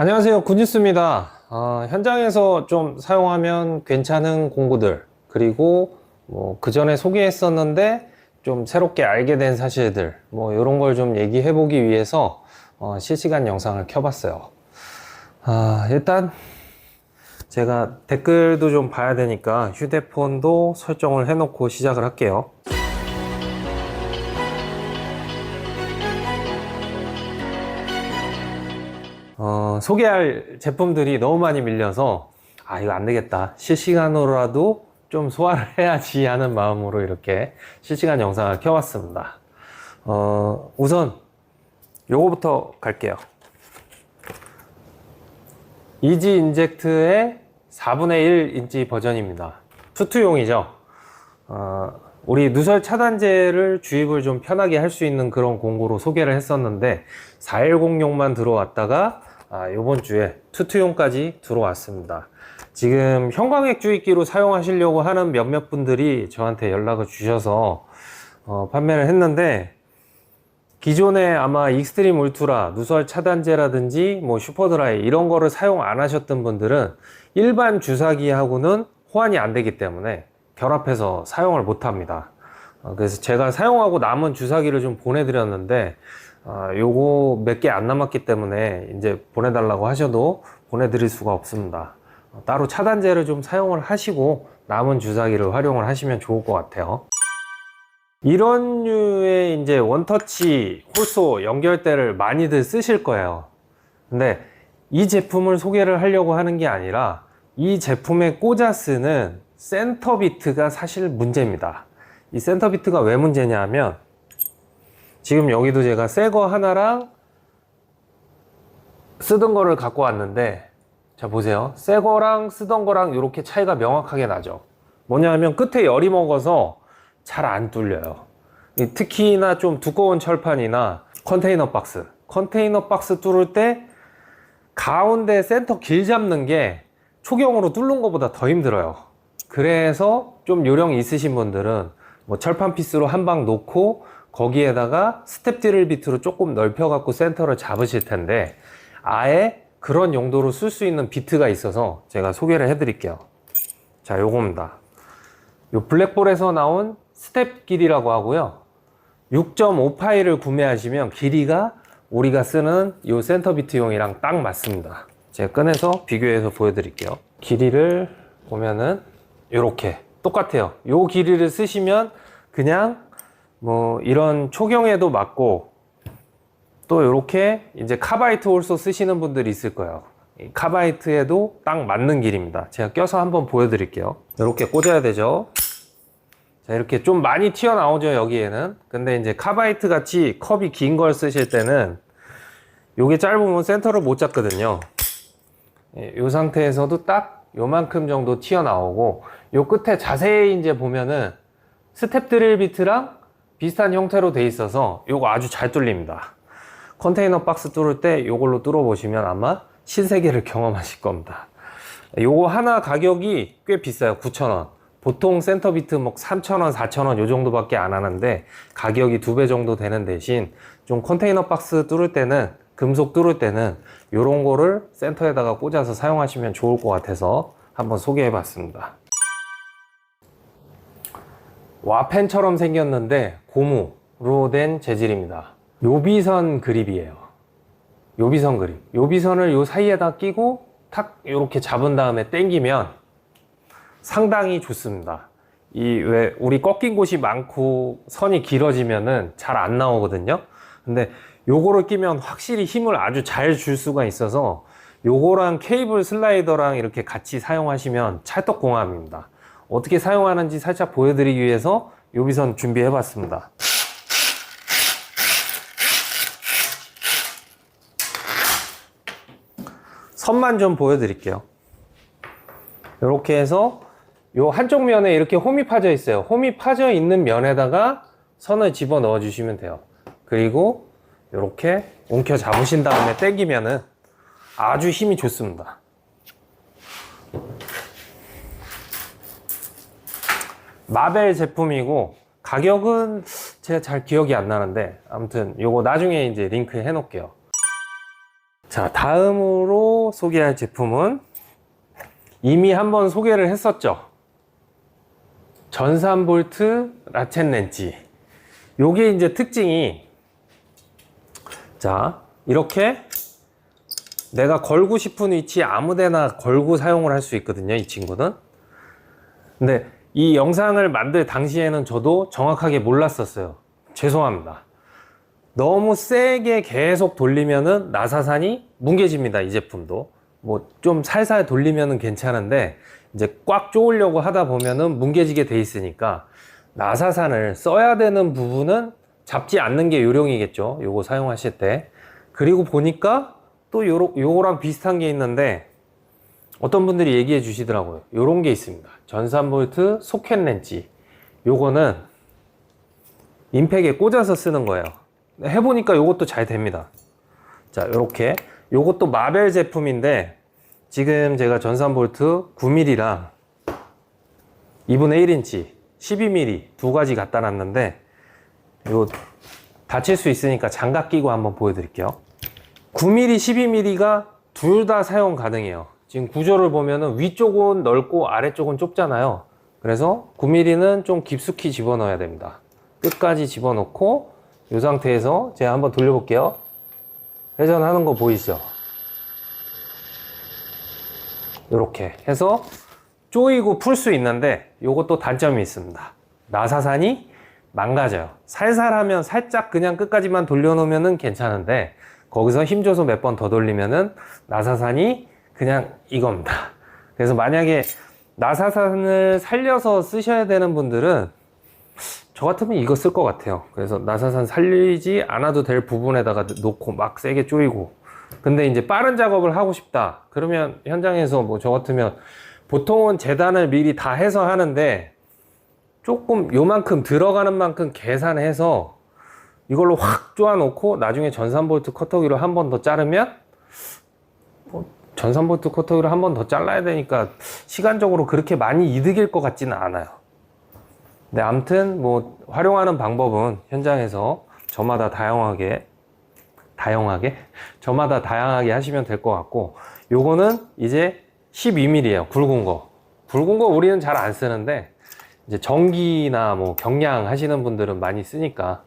안녕하세요. 군지스입니다. 어, 현장에서 좀 사용하면 괜찮은 공구들 그리고 뭐 그 전에 소개했었는데 좀 새롭게 알게 된 사실들 뭐 이런 걸 좀 얘기해 보기 위해서 어, 실시간 영상을 켜봤어요. 아, 일단 제가 댓글도 좀 봐야 되니까 휴대폰도 설정을 해놓고 시작을 할게요 어, 소개할 제품들이 너무 많이 밀려서 아 이거 안 되겠다. 실시간으로라도 좀 소화를 해야지 하는 마음으로 이렇게 실시간 영상을 켜봤습니다. 어, 우선 요거부터 갈게요. 이지 인젝트의 4분의 1 인치 버전입니다. 투투용이죠. 어, 우리 누설 차단제를 주입을 좀 편하게 할 수 있는 그런 공구로 소개를 했었는데 410용만 들어왔다가 아, 이번 주에 투투용까지 들어왔습니다. 지금 형광액 주입기로 사용하시려고 하는 몇몇 분들이 저한테 연락을 주셔서 어, 판매를 했는데 기존에 아마 익스트림 울트라, 누설 차단제라든지 뭐 슈퍼드라이 이런 거를 사용 안 하셨던 분들은 일반 주사기하고는 호환이 안 되기 때문에 결합해서 사용을 못 합니다. 어, 그래서 제가 사용하고 남은 주사기를 좀 보내드렸는데 아, 요거 몇 개 안 남았기 때문에 이제 보내달라고 하셔도 보내드릴 수가 없습니다. 어, 따로 차단제를 좀 사용을 하시고 남은 주사기를 활용을 하시면 좋을 것 같아요. 이런 류의 이제 원터치 홀소 연결대를 많이들 쓰실 거예요. 근데 이 제품을 소개를 하려고 하는 게 아니라 이 제품에 꽂아 쓰는 센터 비트가 사실 문제입니다. 이 센터 비트가 왜 문제냐 하면 지금 여기도 제가 새 거 하나랑 쓰던 거를 갖고 왔는데 자 보세요. 새 거랑 쓰던 거랑 이렇게 차이가 명확하게 나죠. 뭐냐 하면 끝에 열이 먹어서 잘 안 뚫려요. 이 특히나 좀 두꺼운 철판이나 컨테이너 박스. 컨테이너 박스 뚫을 때 가운데 센터 길 잡는 게 초경으로 뚫는 것보다 더 힘들어요. 그래서 좀 요령이 있으신 분들은 뭐 철판 피스로 한 방 놓고 거기에다가 스텝 드릴 비트로 조금 넓혀 갖고 센터를 잡으실 텐데 아예 그런 용도로 쓸 수 있는 비트가 있어서 제가 소개를 해 드릴게요. 자 요겁니다. 요 블랙볼에서 나온 스텝 길이라고 하고요. 6.5 파일을 구매하시면 길이가 우리가 쓰는 요 센터 비트용이랑 딱 맞습니다. 제가 꺼내서 비교해서 보여드릴게요. 길이를 보면은 요렇게 똑같아요. 요 길이를 쓰시면 그냥 뭐 이런 초경에도 맞고 또 이렇게 이제 카바이트 홀소 쓰시는 분들이 있을 거예요. 이 카바이트에도 딱 맞는 길입니다. 제가 껴서 한번 보여드릴게요. 이렇게 꽂아야 되죠. 자, 이렇게 좀 많이 튀어나오죠, 여기에는. 근데 이제 카바이트 같이 컵이 긴 걸 쓰실 때는 요게 짧으면 센터를 못 잡거든요. 이 상태에서도 딱 요만큼 정도 튀어나오고 요 끝에 자세히 이제 보면은 스텝 드릴 비트랑 비슷한 형태로 돼 있어서 요거 아주 잘 뚫립니다. 컨테이너 박스 뚫을 때 요걸로 뚫어 보시면 아마 신세계를 경험하실 겁니다. 요거 하나 가격이 꽤 비싸요. 9,000원. 보통 센터 비트 뭐 3,000원, 4,000원 요 정도밖에 안 하는데 가격이 두 배 정도 되는 대신 좀 컨테이너 박스 뚫을 때는 금속 뚫을 때는 요런 거를 센터에다가 꽂아서 사용하시면 좋을 것 같아서 한번 소개해 봤습니다. 와펜처럼 생겼는데 고무로 된 재질입니다. 요비선 그립이에요. 요비선 그립. 요비선을 요 사이에다 끼고 탁 이렇게 잡은 다음에 당기면 상당히 좋습니다. 이 왜 우리 꺾인 곳이 많고 선이 길어지면은 잘 안 나오거든요. 근데 요거를 끼면 확실히 힘을 아주 잘 줄 수가 있어서 요거랑 케이블 슬라이더랑 이렇게 같이 사용하시면 찰떡궁합입니다. 어떻게 사용하는지 살짝 보여드리기 위해서 요비선 준비해 봤습니다. 선만 좀 보여드릴게요. 이렇게 해서 요 한쪽 면에 이렇게 홈이 파져 있어요. 홈이 파져 있는 면에다가 선을 집어 넣어 주시면 돼요. 그리고 이렇게 움켜 잡으신 다음에 당기면은 아주 힘이 좋습니다. 마벨 제품이고 가격은 제가 잘 기억이 안 나는데 아무튼 요거 나중에 이제 링크 해 놓을게요. 자, 다음으로 소개할 제품은 이미 한번 소개를 했었죠. 전산볼트 라쳇 렌치. 요게 이제 특징이 자, 이렇게 내가 걸고 싶은 위치 아무데나 걸고 사용을 할 수 있거든요. 이 친구는. 근데 이 영상을 만들 당시에는 저도 정확하게 몰랐었어요. 죄송합니다. 너무 세게 계속 돌리면은 나사산이 뭉개집니다. 이 제품도. 뭐 좀 살살 돌리면은 괜찮은데 이제 꽉 조으려고 하다 보면은 뭉개지게 돼 있으니까 나사산을 써야 되는 부분은 잡지 않는 게 요령이겠죠. 요거 사용하실 때. 그리고 보니까 또 요러, 요거랑 비슷한 게 있는데 어떤 분들이 얘기해 주시더라고요. 요런 게 있습니다. 전산볼트 소켓 렌치. 요거는 임팩에 꽂아서 쓰는 거예요. 해보니까 요것도 잘 됩니다. 자, 요렇게. 요것도 마벨 제품인데 지금 제가 전산볼트 9mm랑 2분의 1인치 12mm 두 가지 갖다 놨는데 요 다칠 수 있으니까 장갑 끼고 한번 보여드릴게요. 9mm, 12mm가 둘 다 사용 가능해요. 지금 구조를 보면은 위쪽은 넓고 아래쪽은 좁잖아요. 그래서 9mm는 좀 깊숙이 집어넣어야 됩니다. 끝까지 집어넣고 이 상태에서 제가 한번 돌려볼게요. 회전하는 거 보이시죠? 이렇게 해서 조이고 풀 수 있는데 이것도 단점이 있습니다. 나사산이 망가져요. 살살하면 살짝 그냥 끝까지만 돌려놓으면 괜찮은데 거기서 힘줘서 몇 번 더 돌리면은 나사산이 그냥 이겁니다. 그래서 만약에 나사산을 살려서 쓰셔야 되는 분들은 저 같으면 이거 쓸 것 같아요. 그래서 나사산 살리지 않아도 될 부분에다가 놓고 막 세게 조이고. 근데 이제 빠른 작업을 하고 싶다. 그러면 현장에서 뭐 저 같으면 보통은 재단을 미리 다 해서 하는데 조금 요만큼 들어가는 만큼 계산해서 이걸로 확 쪼아 놓고 나중에 전산볼트 커터기로 한 번 더 자르면 뭐 전산볼트 커터기로 한번 더 잘라야 되니까 시간적으로 그렇게 많이 이득일 것 같지는 않아요. 네, 아무튼 뭐 활용하는 방법은 현장에서 저마다 다양하게 다양하게 저마다 다양하게 하시면 될 것 같고 요거는 이제 12mm예요. 굵은 거. 굵은 거 우리는 잘 안 쓰는데 이제 전기나 뭐 경량 하시는 분들은 많이 쓰니까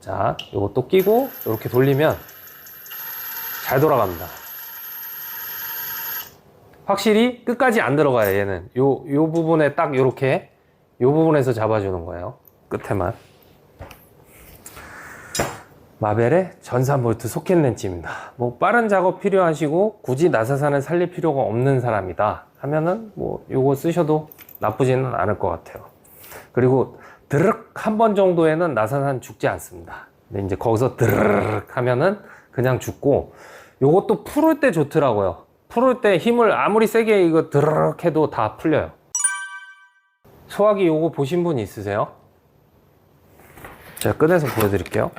자, 요것도 끼고 이렇게 돌리면 잘 돌아갑니다. 확실히 끝까지 안 들어가요, 얘는. 요, 요 부분에 딱 요렇게 요 부분에서 잡아주는 거예요. 끝에만. 마벨의 전산볼트 소켓 렌치입니다. 뭐 빠른 작업 필요하시고 굳이 나사산을 살릴 필요가 없는 사람이다 하면은 뭐 요거 쓰셔도 나쁘지는 않을 것 같아요. 그리고 드르륵 한 번 정도에는 나사산 죽지 않습니다. 근데 이제 거기서 드르륵 하면은 그냥 죽고 요것도 풀을 때 좋더라고요. 풀을 때 힘을 아무리 세게 이거 드르륵 해도 다 풀려요. 소화기 요거 보신 분 있으세요? 제가 꺼내서 보여드릴게요.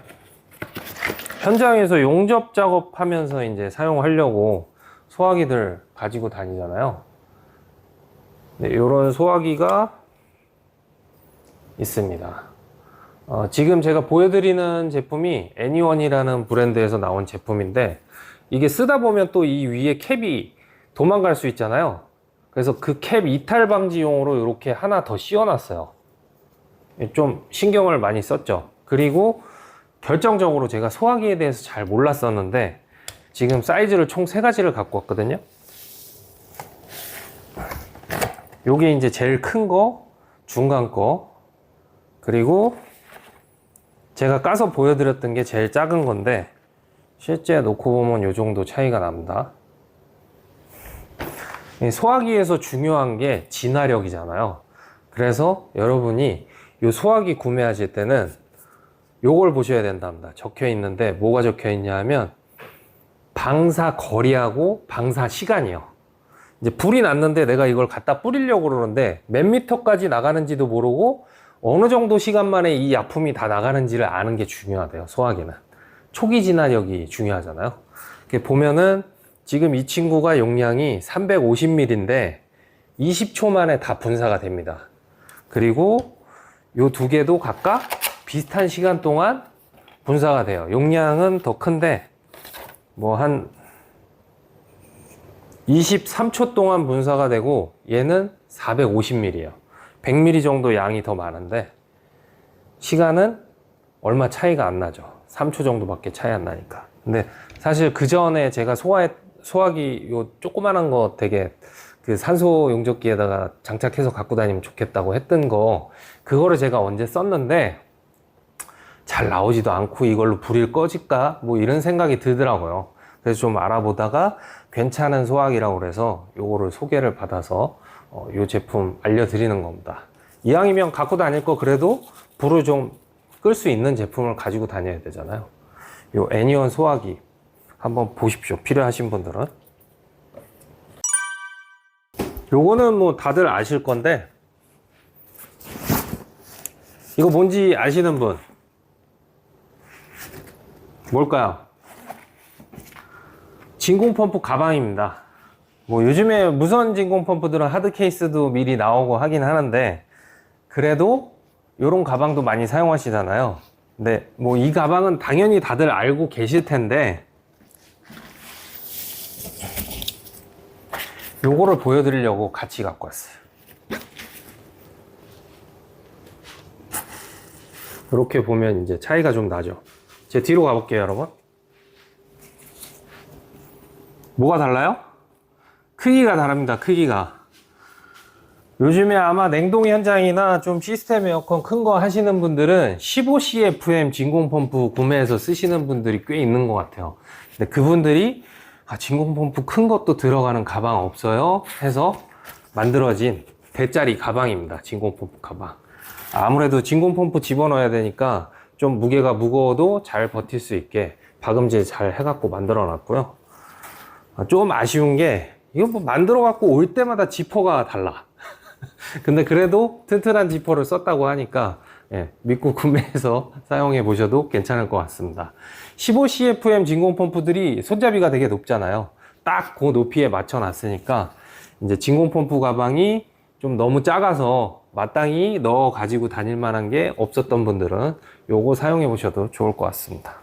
현장에서 용접 작업하면서 이제 사용하려고 소화기들 가지고 다니잖아요. 네, 이런 소화기가 있습니다. 어, 지금 제가 보여드리는 제품이 애니원이라는 브랜드에서 나온 제품인데 이게 쓰다 보면 또 이 위에 캡이 도망갈 수 있잖아요. 그래서 그 캡 이탈 방지용으로 이렇게 하나 더 씌워놨어요. 좀 신경을 많이 썼죠. 그리고 결정적으로 제가 소화기에 대해서 잘 몰랐었는데 지금 사이즈를 총 세 가지를 갖고 왔거든요. 요게 이제 제일 큰 거, 중간 거, 그리고 제가 까서 보여드렸던 게 제일 작은 건데 실제 놓고 보면 요 정도 차이가 납니다. 이 소화기에서 중요한 게 진화력이잖아요. 그래서 여러분이 이 소화기 구매하실 때는 요걸 보셔야 된답니다. 적혀 있는데 뭐가 적혀 있냐 하면 방사 거리하고 방사 시간이요. 이제 불이 났는데 내가 이걸 갖다 뿌리려고 그러는데 몇 미터까지 나가는지도 모르고 어느 정도 시간 만에 이 약품이 다 나가는지를 아는 게 중요하대요. 소화기는. 초기 진화력이 중요하잖아요. 보면은 지금 이 친구가 용량이 350ml인데 20초 만에 다 분사가 됩니다. 그리고 요 두 개도 각각 비슷한 시간 동안 분사가 돼요. 용량은 더 큰데 뭐 한 23초 동안 분사가 되고 얘는 450ml예요. 100ml 정도 양이 더 많은데 시간은 얼마 차이가 안 나죠. 3초 정도밖에 차이 안 나니까. 근데 사실 그 전에 제가 소화에 소화기 요 조그만한 거 되게 그 산소 용접기에다가 장착해서 갖고 다니면 좋겠다고 했던 거 그거를 제가 언제 썼는데 잘 나오지도 않고 이걸로 불을 꺼질까 뭐 이런 생각이 들더라고요. 그래서 좀 알아보다가 괜찮은 소화기라고 그래서 요거를 소개를 받아서 어, 요 제품 알려드리는 겁니다. 이왕이면 갖고 다닐 거 그래도 불을 좀 끌 수 있는 제품을 가지고 다녀야 되잖아요. 요 애니원 소화기 한번 보십시오. 필요하신 분들은. 요거는 뭐 다들 아실 건데 이거 뭔지 아시는 분 뭘까요? 진공 펌프 가방입니다. 뭐 요즘에 무선 진공 펌프들은 하드 케이스도 미리 나오고 하긴 하는데 그래도 이런 가방도 많이 사용하시잖아요. 근데 뭐 이 가방은 당연히 다들 알고 계실 텐데 요거를 보여드리려고 같이 갖고 왔어요. 이렇게 보면 이제 차이가 좀 나죠. 제 뒤로 가볼게요, 여러분. 뭐가 달라요? 크기가 다릅니다, 크기가. 요즘에 아마 냉동 현장이나 좀 시스템 에어컨 큰 거 하시는 분들은 15CFM 진공 펌프 구매해서 쓰시는 분들이 꽤 있는 것 같아요. 근데 그분들이 아, 진공 펌프 큰 것도 들어가는 가방 없어요? 해서 만들어진 대짜리 가방입니다. 진공 펌프 가방. 아무래도 진공 펌프 집어넣어야 되니까 좀 무게가 무거워도 잘 버틸 수 있게 박음질 잘 해갖고 만들어 놨고요. 아, 좀 아쉬운 게 이거 뭐 만들어 갖고 올 때마다 지퍼가 달라. 근데 그래도 튼튼한 지퍼를 썼다고 하니까 예, 믿고 구매해서 사용해 보셔도 괜찮을 것 같습니다. 15CFM 진공 펌프들이 손잡이가 되게 높잖아요. 딱 그 높이에 맞춰 놨으니까 이제 진공 펌프 가방이 좀 너무 작아서 마땅히 넣어 가지고 다닐 만한 게 없었던 분들은 요거 사용해 보셔도 좋을 것 같습니다.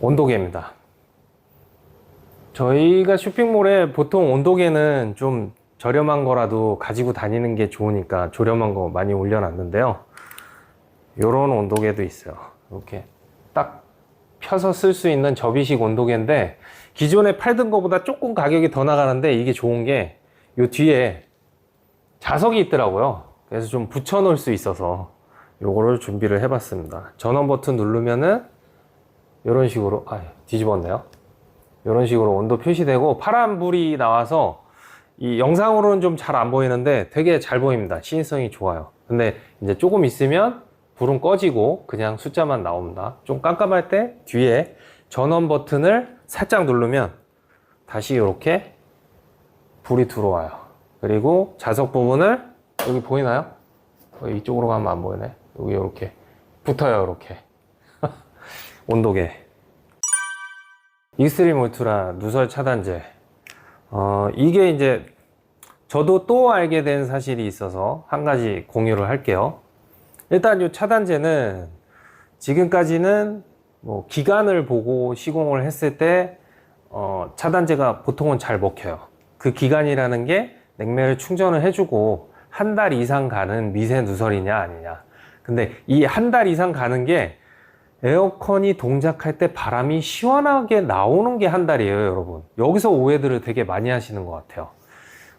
온도계입니다. 저희가 쇼핑몰에 보통 온도계는 좀 저렴한 거라도 가지고 다니는 게 좋으니까 저렴한 거 많이 올려놨는데요. 요런 온도계도 있어요. 이렇게 딱 펴서 쓸 수 있는 접이식 온도계인데 기존에 팔던 거보다 조금 가격이 더 나가는데 이게 좋은 게요 뒤에 자석이 있더라고요. 그래서 좀 붙여 놓을 수 있어서 요거를 준비를 해 봤습니다. 전원 버튼 누르면은 이런 식으로 아 뒤집었네요. 이런 식으로 온도 표시되고 파란 불이 나와서 이 영상으로는 좀 잘 안 보이는데 되게 잘 보입니다. 시인성이 좋아요. 근데 이제 조금 있으면 불은 꺼지고 그냥 숫자만 나옵니다. 좀 깜깜할 때 뒤에 전원 버튼을 살짝 누르면 다시 이렇게 불이 들어와요. 그리고 자석 부분을 여기 보이나요? 어, 이쪽으로 가면 안 보이네. 여기 이렇게 붙어요. 이렇게 온도계. 익스트림 울트라 누설 차단제. 어, 이게 이제 저도 또 알게 된 사실이 있어서 한 가지 공유를 할게요. 일단 이 차단제는 지금까지는 뭐 기간을 보고 시공을 했을 때 어, 차단제가 보통은 잘 먹혀요. 그 기간이라는 게 냉매를 충전을 해주고 한 달 이상 가는 미세 누설이냐 아니냐. 근데 이 한 달 이상 가는 게 에어컨이 동작할 때 바람이 시원하게 나오는 게 한 달이에요, 여러분. 여기서 오해들을 되게 많이 하시는 것 같아요.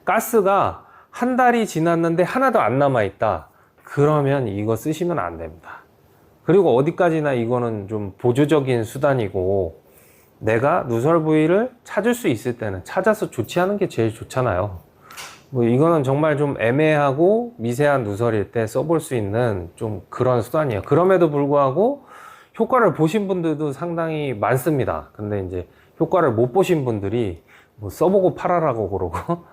가스가 한 달이 지났는데 하나도 안 남아있다. 그러면 이거 쓰시면 안 됩니다. 그리고 어디까지나 이거는 좀 보조적인 수단이고 내가 누설 부위를 찾을 수 있을 때는 찾아서 조치하는 게 제일 좋잖아요. 뭐 이거는 정말 좀 애매하고 미세한 누설일 때 써볼 수 있는 좀 그런 수단이에요. 그럼에도 불구하고 효과를 보신 분들도 상당히 많습니다. 근데 이제 효과를 못 보신 분들이 뭐 써보고 팔아라고 그러고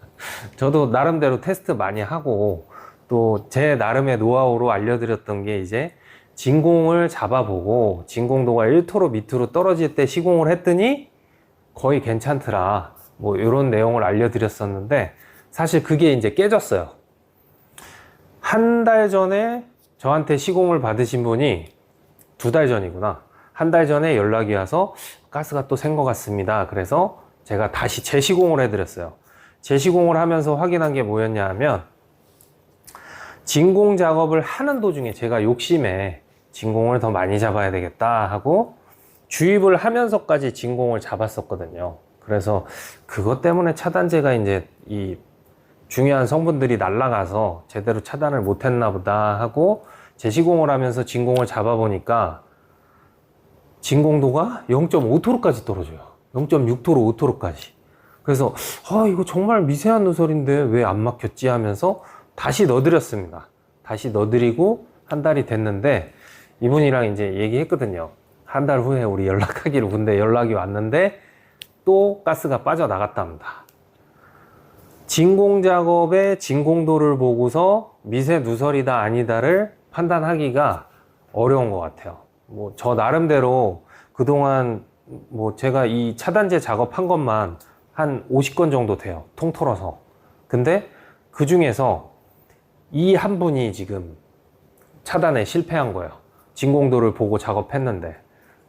저도 나름대로 테스트 많이 하고 또 제 나름의 노하우로 알려드렸던 게 이제 진공을 잡아보고 진공도가 1토로 밑으로 떨어질 때 시공을 했더니 거의 괜찮더라. 뭐 이런 내용을 알려드렸었는데 사실 그게 이제 깨졌어요. 한 달 전에 저한테 시공을 받으신 분이 두 달 전이구나. 한 달 전에 연락이 와서 가스가 또 샌 것 같습니다. 그래서 제가 다시 재시공을 해드렸어요. 재시공을 하면서 확인한 게 뭐였냐 하면 진공 작업을 하는 도중에 제가 욕심에 진공을 더 많이 잡아야 되겠다 하고 주입을 하면서까지 진공을 잡았었거든요. 그래서 그것 때문에 차단제가 이제 이 중요한 성분들이 날아가서 제대로 차단을 못했나 보다 하고 재시공을 하면서 진공을 잡아보니까 진공도가 0.5토로까지 떨어져요. 0.6토로, 5토로까지. 그래서 아 이거 정말 미세한 누설인데 왜 안 막혔지 하면서 다시 넣어드렸습니다. 다시 넣어드리고 한 달이 됐는데 이분이랑 이제 얘기했거든요. 한 달 후에 우리 연락하기로 근데 연락이 왔는데 또 가스가 빠져나갔답니다. 진공 작업의 진공도를 보고서 미세 누설이다 아니다를 판단하기가 어려운 것 같아요. 뭐 저 나름대로 그동안 뭐 제가 이 차단제 작업한 것만 한 50건 정도 돼요. 통틀어서. 근데 그 중에서 이 한 분이 지금 차단에 실패한 거예요. 진공도를 보고 작업했는데.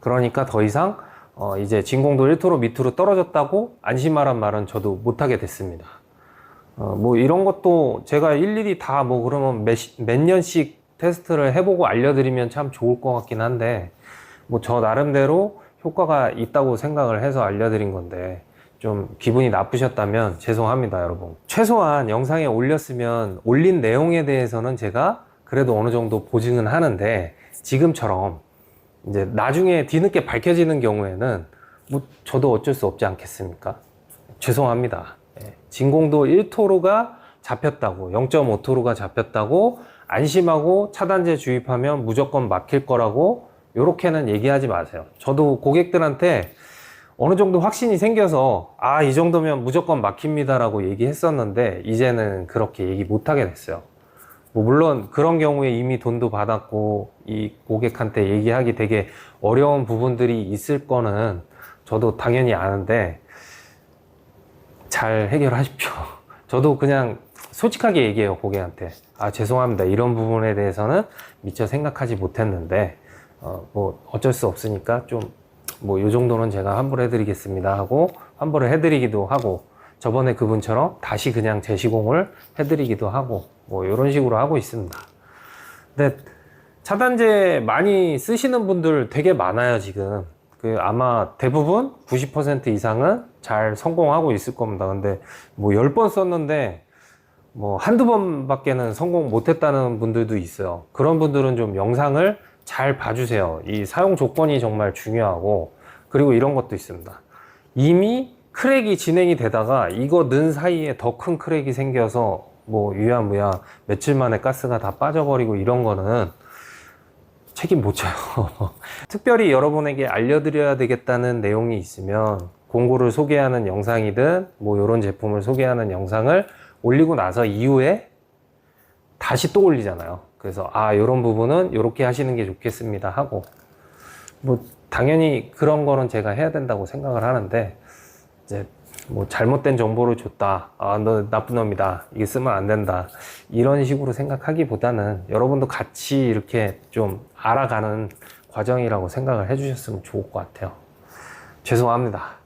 그러니까 더 이상 어 이제 진공도 1토로 밑으로 떨어졌다고 안심하란 말은 저도 못하게 됐습니다. 어, 뭐 이런 것도 제가 일일이 다 뭐 그러면 몇, 시- 몇 년씩 테스트를 해보고 알려드리면 참 좋을 것 같긴 한데 뭐 저 나름대로 효과가 있다고 생각을 해서 알려드린 건데 좀 기분이 나쁘셨다면 죄송합니다 여러분. 최소한 영상에 올렸으면 올린 내용에 대해서는 제가 그래도 어느 정도 보증은 하는데 지금처럼 이제 나중에 뒤늦게 밝혀지는 경우에는 뭐 저도 어쩔 수 없지 않겠습니까? 죄송합니다. 예, 진공도 1토로가 잡혔다고 0.5토로가 잡혔다고 안심하고 차단제 주입하면 무조건 막힐 거라고 요렇게는 얘기하지 마세요 저도 고객들한테 어느 정도 확신이 생겨서 아 이 정도면 무조건 막힙니다라고 얘기했었는데 이제는 그렇게 얘기 못 하게 됐어요 뭐 물론 그런 경우에 이미 돈도 받았고 이 고객한테 얘기하기 되게 어려운 부분들이 있을 거는 저도 당연히 아는데 잘 해결하십시오. 저도 그냥 솔직하게 얘기해요, 고객한테. 아, 죄송합니다. 이런 부분에 대해서는 미처 생각하지 못했는데, 어, 뭐, 어쩔 수 없으니까 좀, 뭐, 요 정도는 제가 환불해 드리겠습니다 하고, 환불을 해 드리기도 하고, 저번에 그분처럼 다시 그냥 재시공을 해 드리기도 하고, 뭐, 이런 식으로 하고 있습니다. 근데 차단제 많이 쓰시는 분들 되게 많아요, 지금. 그 아마 대부분 90% 이상은 잘 성공하고 있을 겁니다. 근데 뭐 10번 썼는데 뭐 한두 번밖에는 성공 못 했다는 분들도 있어요. 그런 분들은 좀 영상을 잘 봐주세요. 이 사용 조건이 정말 중요하고 그리고 이런 것도 있습니다. 이미 크랙이 진행이 되다가 이거 넣은 사이에 더 큰 크랙이 생겨서 뭐 유야무야 며칠 만에 가스가 다 빠져버리고 이런 거는 책임 못 져요. 특별히 여러분에게 알려드려야 되겠다는 내용이 있으면 공구를 소개하는 영상이든 뭐 이런 제품을 소개하는 영상을 올리고 나서 이후에 다시 또 올리잖아요. 그래서 아 이런 부분은 이렇게 하시는 게 좋겠습니다 하고 뭐 당연히 그런 거는 제가 해야 된다고 생각을 하는데 이제 뭐 잘못된 정보를 줬다. 아, 너 나쁜 놈이다. 이게 쓰면 안 된다. 이런 식으로 생각하기보다는 여러분도 같이 이렇게 좀 알아가는 과정이라고 생각을 해주셨으면 좋을 것 같아요. 죄송합니다.